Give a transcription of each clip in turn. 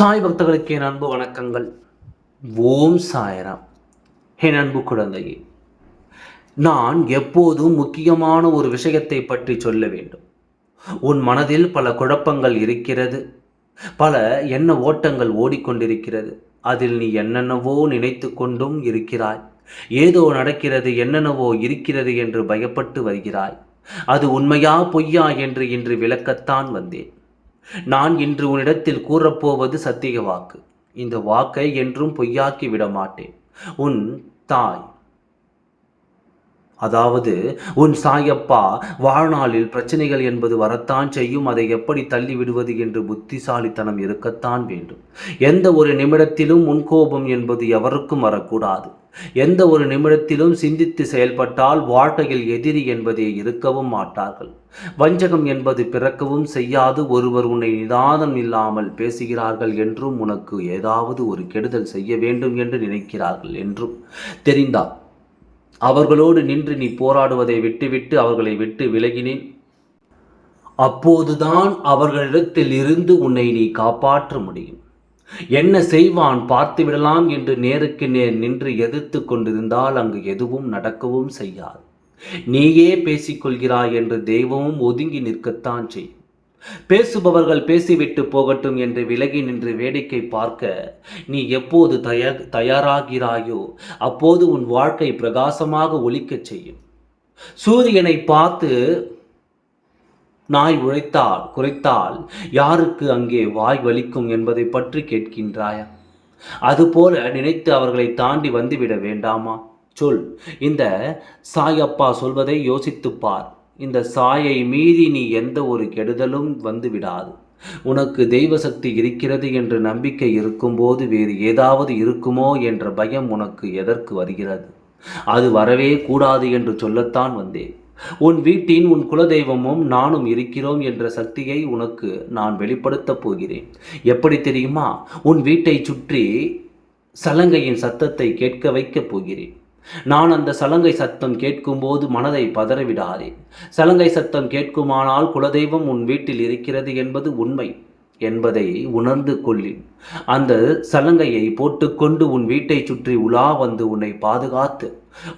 சாய் பக்தர்களுக்கு என் அன்பு வணக்கங்கள். ஓம் சாயராம். என் அன்பு குழந்தையே நான் எப்போதும் முக்கியமான ஒரு விஷயத்தை பற்றி சொல்ல வேண்டும். உன் மனதில் பல குழப்பங்கள் இருக்கிறது. பல எண்ண ஓட்டங்கள் ஓடிக்கொண்டிருக்கிறது. அதில் நீ என்னென்னவோ நினைத்து கொண்டும் இருக்கிறாய். ஏதோ நடக்கிறது என்னென்னவோ இருக்கிறது என்று பயப்பட்டு வருகிறாய். அது உண்மையா பொய்யா என்று இன்று விளக்கத்தான் வந்தேன். நான் இன்று உன்னிடத்தில் கூறப்போவது சத்திய வாக்கு இந்த வாக்கை என்றும் பொய்யாக்கி விட மாட்டேன் உன் தாய் அதாவது உன் சாயப்பா வாழ்நாளில் பிரச்சனைகள் என்பது வரத்தான் செய்யும். அதை எப்படி தள்ளி விடுவது என்று புத்திசாலித்தனம் இருக்கத்தான் வேண்டும். எந்த ஒரு நிமிடத்திலும் முன்கோபம் என்பது எவருக்கும் வரக்கூடாது. எந்த ஒரு நிமிடத்திலும் சிந்தித்து செயல்பட்டால் வாழ்க்கையில் எதிரி என்பதே இருக்கவும் மாட்டார்கள். வஞ்சகம் என்பது பிறக்கவும் செய்யாது. ஒருவர் உன்னை நிதானம் இல்லாமல் பேசுகிறார்கள் என்றும் உனக்கு ஏதாவது ஒரு கெடுதல் செய்ய வேண்டும் என்று நினைக்கிறார்கள் என்றும் தெரிந்தால் அவர்களோடு நின்று நீ போராடுவதை விட்டுவிட்டு அவர்களை விட்டு விலகினேன். அப்போதுதான் அவர்களிடத்தில் இருந்து உன்னை நீ காப்பாற்ற முடியும். என்ன செய்வான் பார்த்து விடலாம் என்று நேருக்கு நேர் நின்று எதிர்த்து கொண்டிருந்தால் அங்கு எதுவும் நடக்கவும் செய்யாது. நீயே பேசிக்கொள்கிறாய் என்று தெய்வமும் ஒதுங்கி நிற்கத்தான் செய்யும். பேசுபவர்கள் பேசிவிட்டு போகட்டும் என்று விலகி நின்று வேடிக்கை பார்க்க நீ எப்போது தய தயாராகிறாயோ அப்போது உன் வாழ்க்கை பிரகாசமாக ஒலிக்கச் செய்யும். சூரியனை பார்த்து நாய் உழைத்தால் குறைத்தால் யாருக்கு அங்கே வாய் வலிக்கும் என்பதை பற்றி கேட்கின்றாயா? அதுபோல நினைத்து அவர்களை தாண்டி வந்துவிட வேண்டாமா? சொல். இந்த சாயப்பா சொல்வதை யோசித்துப்பார் இந்த சாயை மீறி நீ எந்த ஒரு கெடுதலும் வந்து விடாது. உனக்கு தெய்வ சக்தி இருக்கிறது என்று நம்பிக்கை இருக்கும்போது வேறு ஏதாவது இருக்குமோ என்ற பயம் உனக்கு எதற்கு வருகிறது? அது வரவே கூடாது என்று சொல்லத்தான் வந்தேன். உன் வீட்டின் உன் குலதெய்வமும் நானும் இருக்கிறோம் என்ற சக்தியை உனக்கு நான் வெளிப்படுத்தப் போகிறேன். எப்படி தெரியுமா? உன் வீட்டை சுற்றி சலங்கையின் சத்தத்தை கேட்க வைக்கப் போகிறேன். நான் அந்த சலங்கை சத்தம் கேட்கும்போது மனதை பதறவிடாதே. சலங்கை சத்தம் கேட்குமானால் குலதெய்வம் உன் வீட்டில் இருக்கிறது என்பது உண்மை என்பதை உணர்ந்து கொள்ளேன். அந்த சலங்கையை போட்டுக்கொண்டு உன் வீட்டை சுற்றி உலா வந்து உன்னை பாதுகாத்து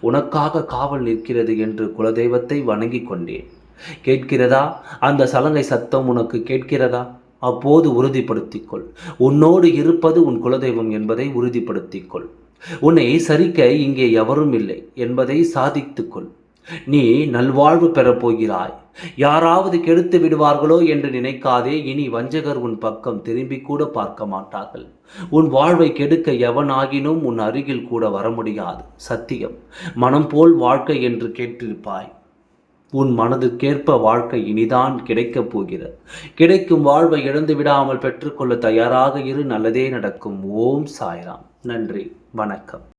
உனக்காக காவல் நிற்கிறது என்று குலதெய்வத்தை வணங்கி கொண்டேன். கேட்கிறதா? அந்த சலங்கை சத்தம் உனக்கு கேட்கிறதா? அப்போது உறுதிப்படுத்திக்கொள் உன்னோடு இருப்பது உன் குலதெய்வம் என்பதை உறுதிப்படுத்திக்கொள் உன்னை சரிக்க இங்கே எவரும் இல்லை என்பதை சாதித்துக்கொள். நீ நல்வாழ்வு பெறப்போகிறாய் யாராவது கெடுத்து விடுவார்களோ என்று நினைக்காதே இனி வஞ்சகர் உன் பக்கம் திரும்பி கூட பார்க்க மாட்டார்கள். உன் வாழ்வை கெடுக்க எவனாகினும் உன் அருகில் கூட வர முடியாது. சத்தியம் மனம் போல் வாழ்க்கை என்று கேட்டிருப்பாய். உன் மனதுக்கேற்ப வாழ்க்கை இனிதான் கிடைக்கப் போகிறது. கிடைக்கும் வாழ்வை இழந்து விடாமல் பெற்றுக்கொள்ள தயாராக இரு நல்லதே நடக்கும். ஓம் சாய்ராம். நன்றி. வணக்கம்.